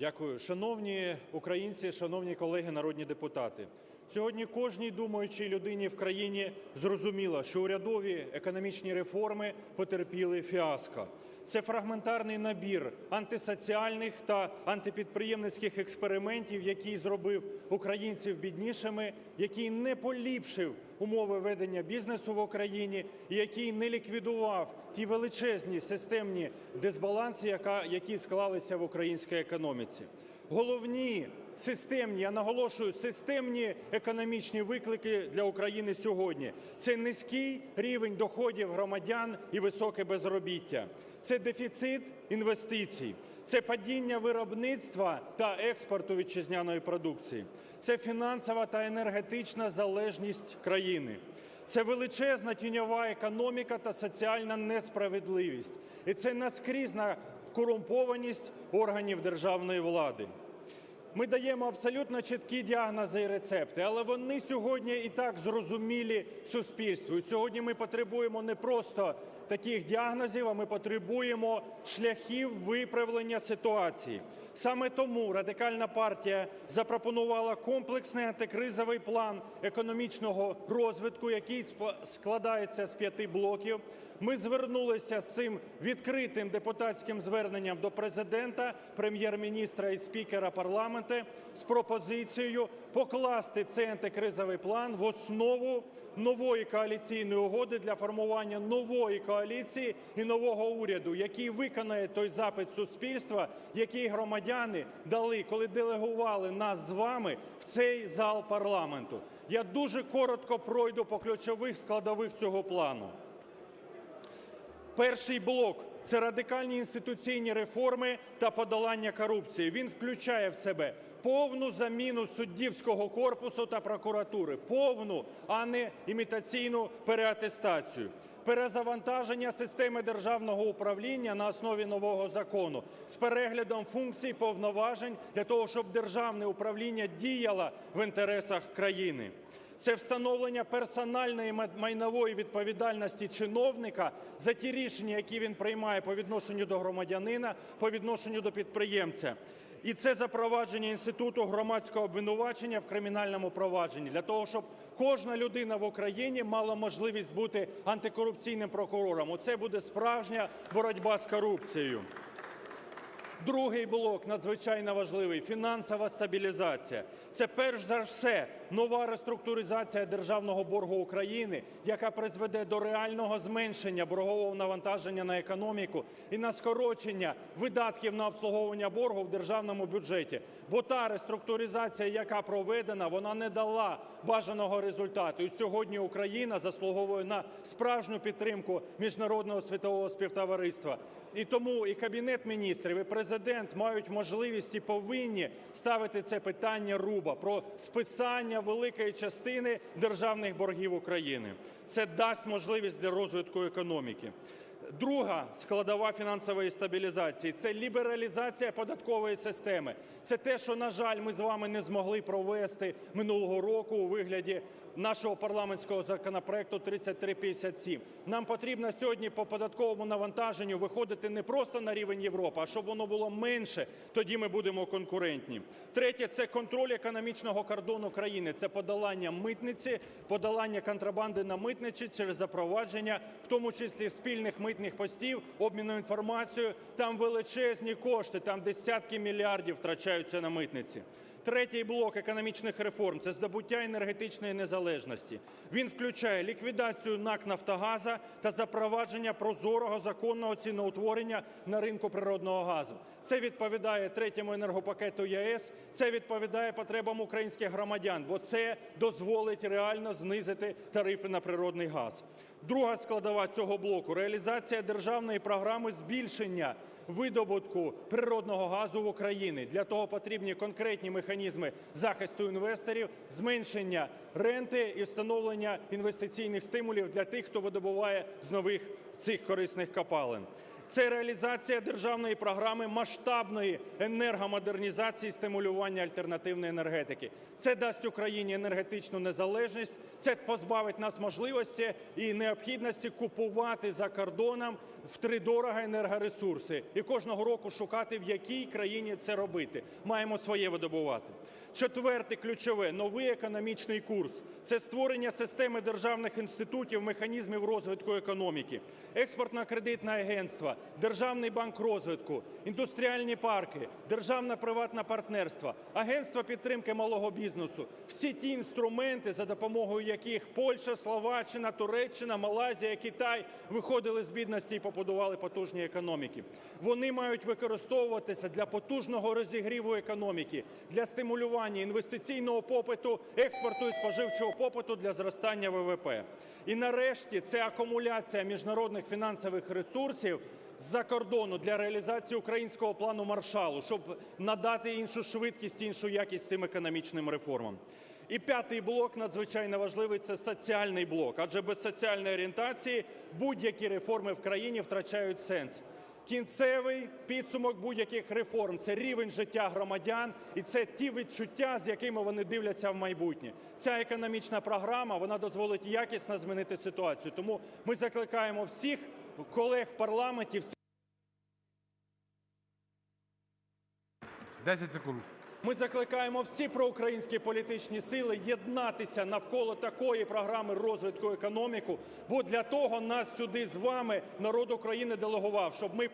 Дякую. Шановні українці, шановні колеги народні депутати! Сьогодні кожній думаючій людині в країні зрозуміло, що урядові економічні реформи потерпіли фіаско. Це фрагментарний набір антисоціальних та антипідприємницьких експериментів, який зробив українців біднішими, який не поліпшив умови ведення бізнесу в Україні який не ліквідував ті величезні системні дисбаланси, які склалися в українській економіці. Головні системні, я наголошую, системні економічні виклики для України сьогодні – це низький рівень доходів громадян і високе безробіття, це дефіцит інвестицій, це падіння виробництва та експорту вітчизняної продукції, це фінансова та енергетична залежність країни, це величезна тіньова економіка та соціальна несправедливість, і це наскрізна корумпованість органів державної влади. Ми даємо абсолютно чіткі діагнози і рецепти, але вони сьогодні і так зрозумілі суспільству. І сьогодні ми потребуємо не просто таких діагнозів, а ми потребуємо шляхів виправлення ситуації. Саме тому Радикальна партія запропонувала комплексний антикризовий план економічного розвитку, який складається з п'яти блоків. Ми звернулися з цим відкритим депутатським зверненням до Президента, Прем'єр-міністра і спікера парламенту з пропозицією покласти цей антикризовий план в основу нової коаліційної угоди для формування нової коаліції і нового уряду, який виконає той запит суспільства, який громадяни дали, коли делегували нас з вами в цей зал парламенту. Я дуже коротко пройду по ключових складових цього плану. Перший блок – це радикальні інституційні реформи та подолання корупції. Він включає в себе повну заміну суддівського корпусу та прокуратури, повну, а не імітаційну переатестацію. Перезавантаження системи державного управління на основі нового закону з переглядом функцій повноважень для того, щоб державне управління діяло в інтересах країни. Це встановлення персональної майнової відповідальності чиновника за ті рішення, які він приймає по відношенню до громадянина, по відношенню до підприємця. І це запровадження інституту громадського обвинувачення в кримінальному провадженні для того, щоб кожна людина в Україні мала можливість бути антикорупційним прокурором. Оце буде справжня боротьба з корупцією. Другий блок надзвичайно важливий фінансова стабілізація. Це перш за все нова реструктуризація державного боргу України, яка призведе до реального зменшення боргового навантаження на економіку і на скорочення видатків на обслуговування боргу в державному бюджеті. Бо та реструктуризація, яка проведена, вона не дала бажаного результату. І сьогодні Україна заслуговує на справжню підтримку міжнародного світового співтовариства. І тому і Кабінет Міністрів, і Президент мають можливість і повинні ставити це питання руба про списання великої частини державних боргів України. Це дасть можливість для розвитку економіки. Друга складова фінансової стабілізації – це лібералізація податкової системи. Це те, що, на жаль, ми з вами не змогли провести минулого року у вигляді нашого парламентського законопроекту 3357. Нам потрібно сьогодні по податковому навантаженню виходити не просто на рівень Європи, а щоб воно було менше, тоді ми будемо конкурентні. Третє – це контроль економічного кордону країни, це подолання митниці, подолання контрабанди на митниці через запровадження, в тому числі спільних митних постів, обміну інформацією. Там величезні кошти, там десятки мільярдів втрачаються на митниці. Третій блок економічних реформ – це здобуття енергетичної незалежності. Він включає ліквідацію НАК «Нафтогаза» та запровадження прозорого законного ціноутворення на ринку природного газу. Це відповідає третьому енергопакету ЄС, це відповідає потребам українських громадян, бо це дозволить реально знизити тарифи на природний газ. Друга складова цього блоку – реалізація державної програми збільшення видобутку природного газу в Україні. Для того потрібні конкретні механізми захисту інвесторів, зменшення ренти і встановлення інвестиційних стимулів для тих, хто видобуває з нових цих корисних копалин. Це реалізація державної програми масштабної енергомодернізації, стимулювання альтернативної енергетики. Це дасть Україні енергетичну незалежність, це позбавить нас можливості і необхідності купувати за кордоном втридорога енергоресурси і кожного року шукати, в якій країні це робити. Маємо своє видобувати. Четверте, ключове – новий економічний курс. Це створення системи державних інститутів, механізмів розвитку економіки, експортно-кредитне агентство, Державний банк розвитку, індустріальні парки, державне приватне партнерство, агентство підтримки малого бізнесу. Всі ті інструменти, за допомогою яких Польща, Словаччина, Туреччина, Малайзія, Китай виходили з бідності і побудували потужні економіки. Вони мають використовуватися для потужного розігріву економіки, для стимулювання інвестиційного попиту, експорту і споживчого попиту для зростання ВВП. І нарешті це акумуляція міжнародних фінансових ресурсів з-за кордону для реалізації українського плану Маршалу, щоб надати іншу швидкість, іншу якість цим економічним реформам. І п'ятий блок надзвичайно важливий це соціальний блок, адже без соціальної орієнтації будь-які реформи в країні втрачають сенс. Кінцевий підсумок будь-яких реформ це рівень життя громадян, і це ті відчуття, з якими вони дивляться в майбутнє. Ця економічна програма вона дозволить якісно змінити ситуацію. Тому ми закликаємо всіх колег в парламенті. всіх 10 секунд. Ми закликаємо всі проукраїнські політичні сили єднатися навколо такої програми розвитку економіку, бо для того нас сюди з вами народ України делегував, щоб ми